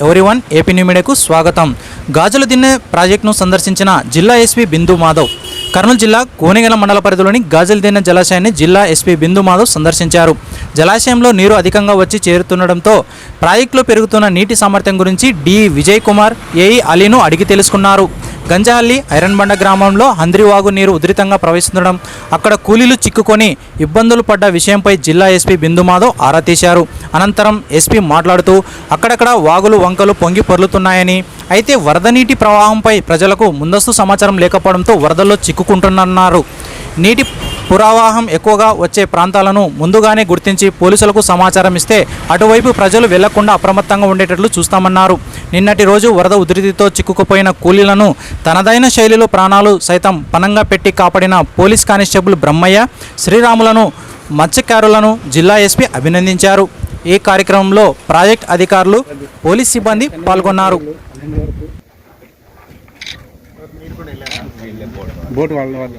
Everyone AP new మీడియాకు స్వాగతం. గాజుల దిన్నె ప్రాజెక్టును సందర్శించిన జిల్లా ఎస్పీ బిందు మాధవ్. కర్నూలు జిల్లా కోనెగల మండల పరిధిలోని గాజుల దిన్నె జలాశయాన్ని జిల్లా ఎస్పీ బిందు మాధవ్ సందర్శించారు. జలాశయంలో నీరు అధికంగా వచ్చి చేరుతుండడంతో ప్రాజెక్టులో పెరుగుతున్న నీటి సామర్థ్యం గురించి డి. విజయ్ కుమార్ ఏఈ అలీను అడిగి తెలుసుకున్నారు. గంజాహల్లి ఐరన్బండ గ్రామంలో హంద్రివాగు నీరు ఉధృతంగా ప్రవహిస్తుండడం అక్కడ కూలీలు చిక్కుకొని ఇబ్బందులు పడ్డ విషయంపై జిల్లా ఎస్పీ బిందు మాధవ్ ఆరా తీశారు. అనంతరం ఎస్పీ మాట్లాడుతూ అక్కడక్కడ వాగులు వంకలు పొంగి పొర్లుతున్నాయని అయితే వరద నీటి ప్రవాహంపై ప్రజలకు ముందస్తు సమాచారం లేకపోవడంతో వరదల్లో చిక్కుకుంటున్నారు నీటి పురావాహం ఎక్కువగా వచ్చే ప్రాంతాలను ముందుగానే గుర్తించి పోలీసులకు సమాచారం ఇస్తే అటువైపు ప్రజలు వెళ్ళకుండా అప్రమత్తంగా ఉండేటట్లు చూస్తామన్నారు. నిన్నటి రోజు వరద ఉధృతితో చిక్కుకుపోయిన కూలీలను తనదైన శైలిలో ప్రాణాలు సైతం పనంగా పెట్టి కాపాడిన పోలీస్ కానిస్టేబుల్ బ్రహ్మయ్య శ్రీరాములను మత్స్యకారులను జిల్లా ఎస్పీ అభినందించారు. ఈ కార్యక్రమంలో ప్రాజెక్ట్ అధికారులు పోలీస్ సిబ్బంది పాల్గొన్నారు. బోట్ వాళ్ళ వాళ్ళు.